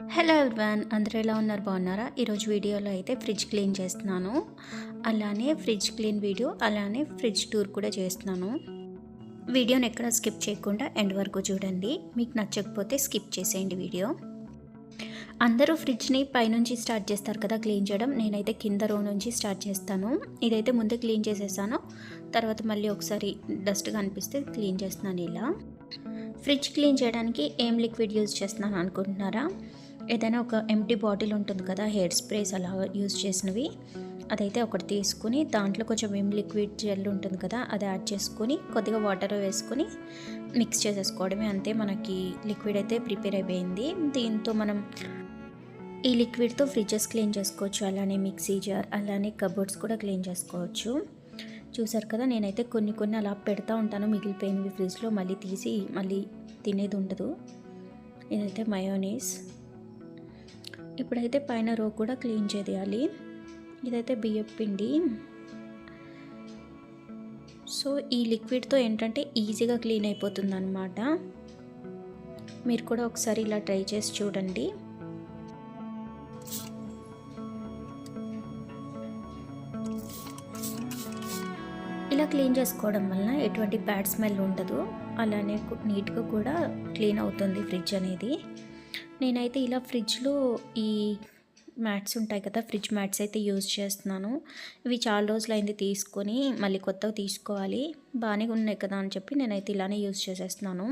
Hello everyone అందరూ ఎలా ఉన్నారు? బాగున్నారా? ఈరోజు వీడియోలో అయితే ఫ్రిడ్జ్ క్లీన్ చేస్తున్నాను. అలానే ఫ్రిడ్జ్ క్లీన్ వీడియో అలానే ఫ్రిడ్జ్ టూర్ కూడా చేస్తున్నాను. వీడియోని ఎక్కడ స్కిప్ చేయకుండా ఎండ్ వరకు చూడండి. మీకు నచ్చకపోతే స్కిప్ చేసేయండి వీడియో. అందరూ ఫ్రిడ్జ్ని పైనుంచి స్టార్ట్ చేస్తారు కదా క్లీన్ చేయడం. నేనైతే కింద రో నుంచి స్టార్ట్ చేస్తాను. ఇదైతే ముందే క్లీన్ చేసేసాను. తర్వాత మళ్ళీ ఒకసారి డస్ట్గా అనిపిస్తే క్లీన్ చేస్తున్నాను ఇలా. ఫ్రిడ్జ్ క్లీన్ చేయడానికి ఏం లిక్విడ్ యూజ్ చేస్తున్నాను అనుకుంటున్నారా? ఏదైనా ఒక ఎంటీ బాటిల్ ఉంటుంది కదా హెయిర్ స్ప్రేస్ అలా యూజ్ చేసినవి. అదైతే ఒకటి తీసుకుని దాంట్లో కొంచెం విమ్ లిక్విడ్ జెల్ ఉంటుంది కదా అది యాడ్ చేసుకొని కొద్దిగా వాటర్ వేసుకొని మిక్స్ చేసేసుకోవడమే. అంతే మనకి లిక్విడ్ అయితే ప్రిపేర్ అయిపోయింది. దీంతో మనం ఈ లిక్విడ్తో ఫ్రిడ్జెస్ క్లీన్ చేసుకోవచ్చు. అలానే మిక్సీ జార్ అలానే కబోర్డ్స్ కూడా క్లీన్ చేసుకోవచ్చు. చూసారు కదా నేనైతే కొన్ని కొన్ని అలా పెడతా ఉంటాను. మిగిలిపోయినవి ఫ్రిడ్జ్లో మళ్ళీ తీసి మళ్ళీ తినేది ఉండదు. ఇదైతే మయోనీస్ ఇప్పుడైతే పైన రో కూడా క్లీన్ చేయాలి. ఇదైతే బియ్యం పిండి. సో ఈ లిక్విడ్తో ఏంటంటే ఈజీగా క్లీన్ అయిపోతుంది అనమాట మీరు కూడా ఒకసారి ఇలా ట్రై చేసి చూడండి. ఇలా క్లీన్ చేసుకోవడం వలన ఎటువంటి బ్యాడ్ స్మెల్ ఉండదు. అలానే నీట్గా కూడా క్లీన్ అవుతుంది ఫ్రిడ్జ్ అనేది. నేనైతే ఇలా ఫ్రిడ్జ్లో ఈ మ్యాట్స్ ఉంటాయి కదా ఫ్రిడ్జ్ మ్యాట్స్ అయితే యూజ్ చేస్తున్నాను. ఇవి చాలా రోజులు అయింది తీసుకొని మళ్ళీ కొత్తవి తీసుకోవాలి. బాగానే ఉన్నాయి కదా అని చెప్పి నేనైతే ఇలానే యూజ్ చేసేస్తున్నాను.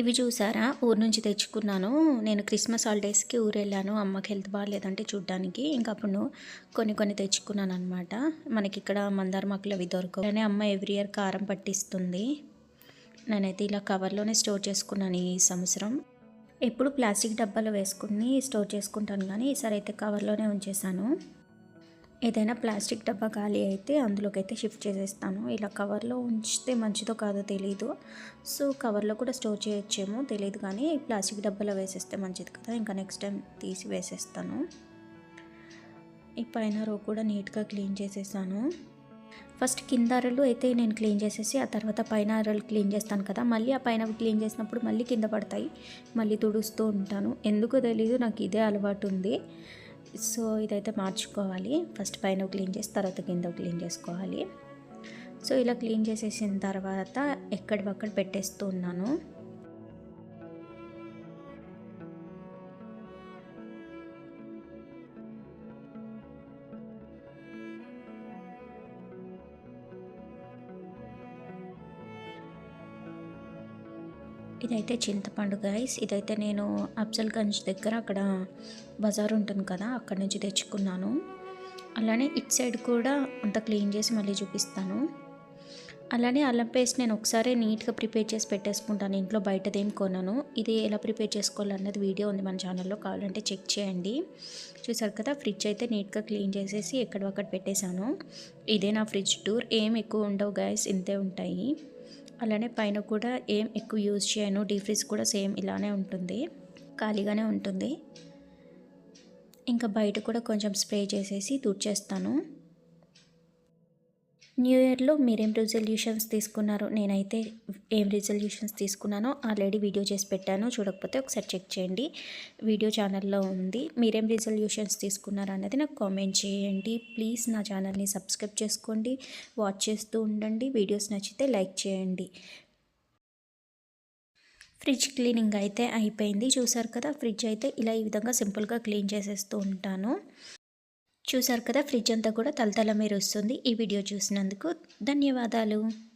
ఇవి చూసారా? ఊరు నుంచి తెచ్చుకున్నాను. నేను క్రిస్మస్ హాలిడేస్కి ఊరు వెళ్ళాను అమ్మకి హెల్త్ బాగాలేదంటే చూడ్డానికి. ఇంకా అప్పుడు కొన్ని కొన్ని తెచ్చుకున్నాను అనమాట మనకి ఇక్కడ మందార మాకులు అవి దొరకవు. కానీ అమ్మ ఎవ్రీ ఇయర్ కారం పట్టిస్తుంది. నేనైతే ఇలా కవర్లోనే స్టోర్ చేసుకున్నాను ఈ సంవత్సరం. ఎప్పుడు ప్లాస్టిక్ డబ్బాలో వేసుకుని స్టోర్ చేసుకుంటాను కానీ ఈసారి అయితే కవర్లోనే ఉంచేసాను ఏదైనా ప్లాస్టిక్ డబ్బా ఖాళీ అయితే అందులోకి అయితే షిఫ్ట్ చేసేస్తాను. ఇలా కవర్లో ఉంచితే మంచిదో కాదో తెలియదు సో కవర్లో కూడా స్టోర్ చేయొచ్చేమో తెలియదు కానీ ప్లాస్టిక్ డబ్బాలో వేసేస్తే మంచిది కదా. ఇంకా నెక్స్ట్ టైం తీసి వేసేస్తాను. ఈ పైన రో కూడా నీట్గా క్లీన్ చేసేసాను. ఫస్ట్ కింద అరలు అయితే నేను క్లీన్ చేసేసి ఆ తర్వాత పైన అరలు క్లీన్ చేస్తాను కదా. మళ్ళీ ఆ పైన క్లీన్ చేసినప్పుడు మళ్ళీ కింద పడతాయి. మళ్ళీ తుడుస్తూ ఉంటాను. ఎందుకో తెలీదు నాకు ఇదే అలవాటు ఉంది. సో ఇదైతే మార్చుకోవాలి. ఫస్ట్ పైన క్లీన్ చేసి తర్వాత కింద క్లీన్ చేసుకోవాలి. సో ఇలా క్లీన్ చేసేసిన తర్వాత ఎక్కడివక్కడ పెట్టేస్తూ ఇదైతే చింతపండు గైస్ ఇదైతే నేను అఫ్జల్గంజ్ దగ్గర అక్కడ బజార్ ఉంటుంది కదా అక్కడ నుంచి తెచ్చుకున్నాను. అలానే ఇట్ సైడ్ కూడా అంత క్లీన్ చేసి మళ్ళీ చూపిస్తాను. అలానే అల్లం పేస్ట్ నేను ఒకసారి నీట్గా ప్రిపేర్ చేసి పెట్టేసుకుంటాను ఇంట్లో బయటదేం కొనను. ఇది ఎలా ప్రిపేర్ చేసుకోవాలన్నది వీడియో ఉంది మన ఛానల్లో కావాలంటే చెక్ చేయండి. చూసారు కదా ఫ్రిడ్జ్ అయితే నీట్గా క్లీన్ చేసేసి ఎక్కడొక్కడ పెట్టేశాను. ఇదే నా ఫ్రిడ్జ్ టూర్. ఏం ఎక్కువ ఉండవు గైస్ ఇంతే ఉంటాయి. అలానే పైన కూడా ఏం ఎక్కువ యూజ్ చేయను. డీ ఫ్రిజ్ కూడా సేమ్ ఇలానే ఉంటుంది. ఖాళీగానే ఉంటుంది. ఇంకా బయట కూడా కొంచెం స్ప్రే చేసేసి తుడిచేస్తాను న్యూ ఇయర్లో మీరేం రిజల్యూషన్స్ తీసుకున్నారు నేనైతే ఏం రిజల్యూషన్స్ తీసుకున్నానో ఆల్రెడీ వీడియో చేసి పెట్టాను. చూడకపోతే ఒకసారి చెక్ చేయండి. వీడియో ఛానల్లో ఉంది. మీరేం రిజల్యూషన్స్ తీసుకున్నారు అన్నది నాకు కామెంట్ చేయండి. ప్లీజ్ నా ఛానల్ని సబ్స్క్రైబ్ చేసుకోండి. వాచ్ చేస్తూ ఉండండి. వీడియోస్ నచ్చితే లైక్ చేయండి. ఫ్రిడ్జ్ క్లీనింగ్ అయితే అయిపోయింది. చూసారు కదా ఫ్రిడ్జ్ అయితే ఇలా ఈ విధంగా సింపుల్గా క్లీన్ చేసేస్తూ ఉంటాను. చూసారు కదా ఫ్రిడ్జ్ అంతా కూడా తలతల మీరు వస్తుంది. ఈ వీడియో చూసినందుకు ధన్యవాదాలు.